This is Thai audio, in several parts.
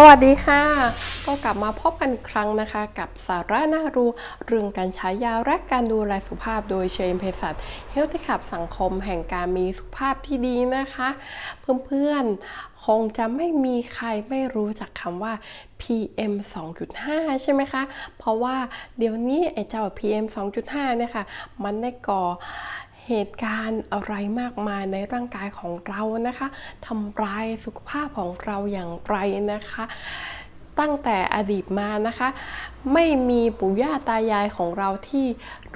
สวัสดีค่ะ ก็กลับมาพบกันอีกครั้งนะคะ กับสาระน่ารู้เรื่องการใช้ยาและการดูแลสุขภาพโดยเชนเภสัชเฮลท์ขับสังคมแห่งการมีสุขภาพที่ดีนะคะ เพื่อนๆ คงจะไม่มีใครไม่รู้จักคำว่า PM 2.5 ใช่ไหมคะ เพราะว่าเดี๋ยวนี้ไอ้เจ้า PM 2.5 เนี่ยค่ะ มันได้ก่อ เหตุการณ์อะไรมากมายในร่างกายของเรานะคะทำร้ายสุขภาพของเราอย่างไรนะคะ ตั้งแต่อดีตมานะคะ ไม่มีปู่ย่าตายายของเราที่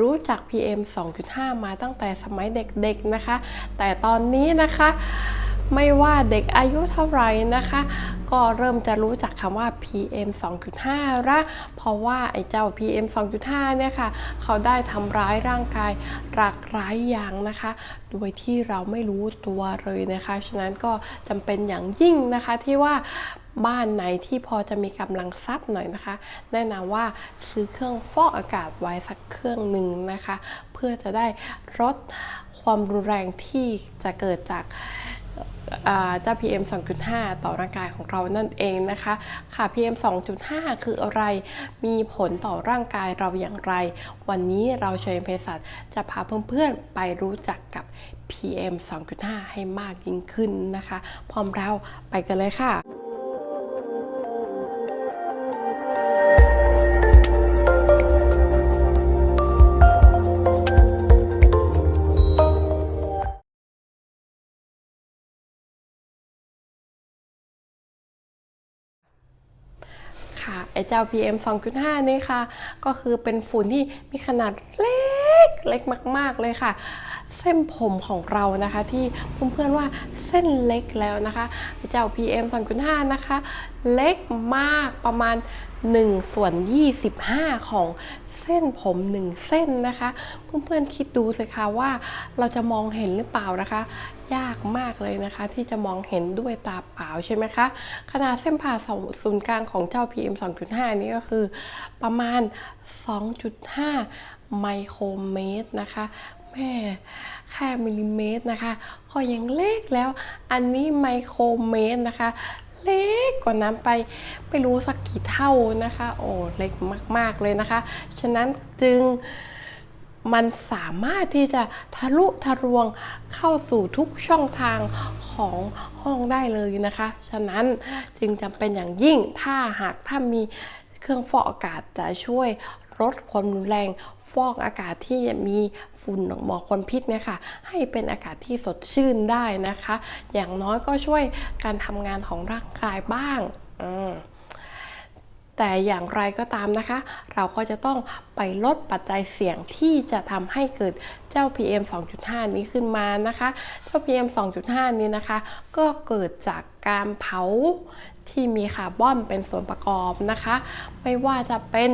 รู้จัก PM 2.5 มาตั้งแต่สมัยเด็กๆนะคะ แต่ตอนนี้นะคะ ไม่ว่าเด็กอายุเท่าไหร่นะคะ ก็เริ่มจะรู้จักคำว่า PM 2.5ละเพราะว่าไอ้เจ้า PM 2.5 เนี่ยค่ะ เขาได้ทำร้ายร่างกายหลากหลายอย่างนะคะ โดยที่เราไม่รู้ตัวเลยนะคะ ฉะนั้นก็จำเป็นอย่างยิ่งนะคะที่ว่าบ้านไหนที่พอจะมีกำลังทรัพย์หน่อยนะคะ แนะนำว่าซื้อเครื่องฟอกอากาศไว้สักเครื่องหนึ่งนะคะ เพื่อจะได้ลดความรุนแรงที่จะเกิดจาก เจ้า PM 2.5 ต่อร่างกายของเรานั่นเองนะคะค่ะ PM 2.5 คืออะไร มีผลต่อร่างกายเราอย่างไร วันนี้เราเชิญเภสัชจะพาเพื่อนๆไปรู้จักกับ PM 2.5 ให้มากยิ่งขึ้นนะคะ พร้อมแล้วไปกันเลยค่ะ ไอเจ้า PM 2.5 นี่ค่ะ ก็คือเป็นฝุ่นที่มีขนาดเล็กเล็กมาก ๆ เลยค่ะ เส้นผมของเรานะคะ ที่เพื่อนๆว่าเส้นเล็กแล้วนะคะเจ้า PM 2.5 นะคะ เล็กมากประมาณ1ส่วน25 ของเส้นผม 1 เส้นนะคะ เพื่อนๆคิดดูสิคะว่าเราจะมองเห็นหรือเปล่านะคะ ยากมากเลยนะคะ ที่จะมองเห็นด้วยตาเปล่าใช่ไหมคะขนาดเส้นผ่าศูนย์กลางของเจ้า PM 2.5 นี้ก็คือประมาณ 2.5 ไมโครเมตรนะคะแม่ แค่มิลลิเมตรนะคะก็ยังเล็กแล้ว อันนี้ไมโครเมตรนะคะ เล็กกว่านั้นไปไม่รู้สักกี่เท่านะคะ โอ้เล็กมาก ๆ เลยนะคะ ฉะนั้นจึงมันสามารถที่จะทะลุทะลวงเข้าสู่ทุกช่องทางของห้องได้เลยนะคะ ฉะนั้นจึงจำเป็นอย่างยิ่งถ้าหากถ้ามีเครื่องฟอกอากาศจะช่วย ลดความรุนแรงฟอกอากาศที่มีฝุ่นหมอกควันพิษเนี่ยค่ะ ให้เป็นอากาศที่สดชื่นได้นะคะ อย่างน้อยก็ช่วยการทำงานของร่างกายบ้าง อืม แต่อย่างไรก็ตามนะคะ เราก็จะต้องไปลดปัจจัยเสี่ยงที่จะทำให้เกิดเจ้า PM 2.5 นี้ขึ้นมานะคะ เจ้า PM 2.5 นี้นะคะ ก็เกิดจากการเผาที่มีคาร์บอนเป็นส่วนประกอบนะคะ ไม่ว่าจะเป็น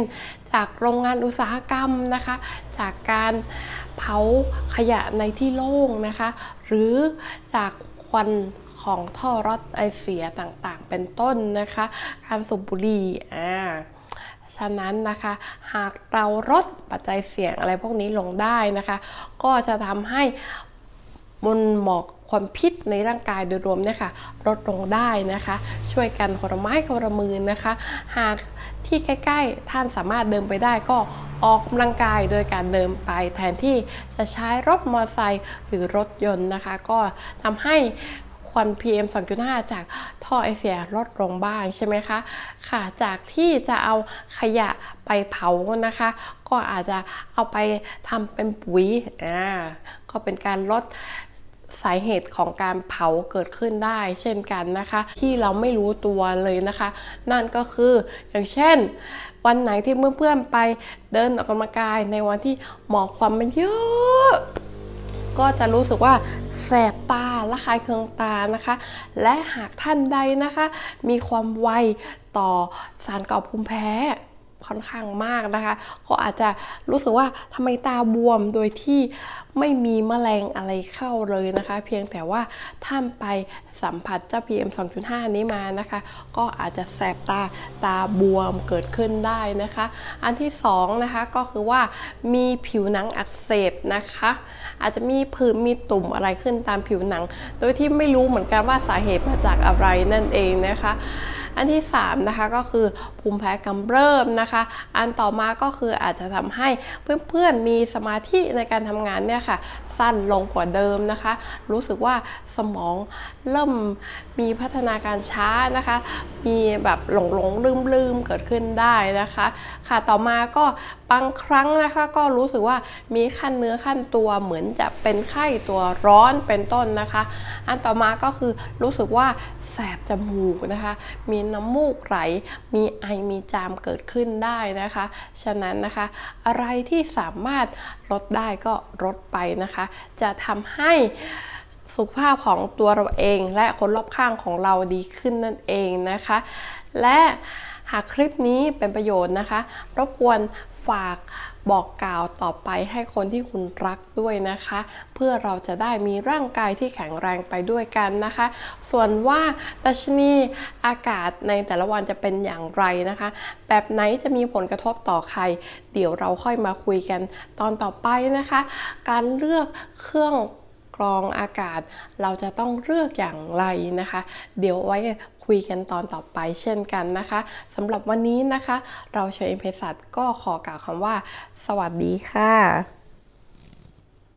จากโรงงานอุตสาหกรรมนะคะ จากการเผาขยะในที่โล่งนะคะ หรือจากควัน ของท่อรถไอเสียต่างๆ เป็นต้นนะคะ การสูบบุหรี่อ่าฉะนั้นนะคะ หากเราลดปัจจัยเสี่ยงอะไรพวกนี้ลงได้นะคะ ก็จะทำให้มลหมอกความพิษในร่างกายโดยรวมเนี่ยค่ะลดลงได้นะคะ ช่วยกันคนละไม้คนละมือนะคะ หากที่ใกล้ ๆ ท่านสามารถเดินไปได้ก็ออกกำลังกายโดยการเดินไปแทนที่จะใช้รถมอเตอร์ไซค์หรือรถยนต์นะคะ ก็ทำให้ วัน PM 2.5 จากท่อไอเสียลดลงบ้างใช่ไหมคะ ค่ะ จากที่จะเอาขยะไปเผานะคะ ก็อาจจะเอาไปทำเป็นปุ๋ย อ่า ก็เป็นการลดสาเหตุของการเผาเกิดขึ้นได้ เช่นกันนะคะ ที่เราไม่รู้ตัวเลยนะคะ นั่นก็คืออย่างเช่น วันไหนที่เพื่อนๆไปเดินออกกำลังกายในวันที่หมอกควันมันเยอะ ก็จะรู้สึกว่าแสบตาและคายเคืองตานะคะ และหากท่านใดนะคะ มีความไวต่อสารก่อภูมิแพ้ ค่อนข้างมากนะคะก็อาจจะรู้สึกว่าทำไมตาบวมโดยที่ไม่มีแมลงอะไรเข้าเลยนะคะ เพียงแต่ว่าท่านไปสัมผัสเจ้า PM 2.5 นี้มานะคะ ก็อาจจะแสบตาตาบวมเกิดขึ้นได้นะคะ อันที่สองนะคะก็คือว่ามีผิวหนังอักเสบนะคะ อาจจะมีผื่นมีตุ่มอะไรขึ้นตามผิวหนัง โดยที่ไม่รู้เหมือนกันว่าสาเหตุมาจากอะไรนั่นเองนะคะ อันที่3นะคะก็คือภูมิแพ้กำเริบนะคะ อันต่อมาก็คืออาจจะทำให้เพื่อนๆมีสมาธิในการทำงานเนี่ยค่ะสั้นลงกว่าเดิมนะคะ รู้สึกว่าสมองเริ่มมีพัฒนาการช้านะคะ มีแบบหลงหลงลืมลืมเกิดขึ้นได้นะคะ ค่ะต่อมาก็บางครั้งนะคะก็รู้สึกว่ามีขั้นเนื้อขั้นตัวเหมือนจะเป็นไข้ตัวร้อนเป็นต้นนะคะ อันต่อมาก็คือรู้สึกว่าแสบจมูกนะคะ มีน้ำมูกไหล มีไอมีจามเกิดขึ้นได้นะคะ ฉะนั้นนะคะ อะไรที่สามารถลดได้ก็ลดไปนะคะ จะทำให้สุขภาพของตัวเราเองและคนรอบข้างของเราดีขึ้นนั่นเองนะคะ และหากคลิปนี้เป็นประโยชน์นะคะ รบกวน ฝากบอกกล่าวต่อไปให้คนที่คุณรักด้วยนะคะ เพื่อเราจะได้มีร่างกายที่แข็งแรงไปด้วยกันนะคะ ส่วนว่าดัชนีอากาศในแต่ละวันจะเป็นอย่างไรนะคะ แบบไหนจะมีผลกระทบต่อใคร เดี๋ยวเราค่อยมาคุยกันตอนต่อไปนะคะ การเลือกเครื่อง กรองอากาศ เราจะต้องเลือกอย่างไรนะคะ เดี๋ยวไว้คุยกันตอนต่อไปเช่นกันนะคะสำหรับวันนี้นะคะ เราเชอเพสัตก็ขอกล่าวคำว่า สวัสดีค่ะ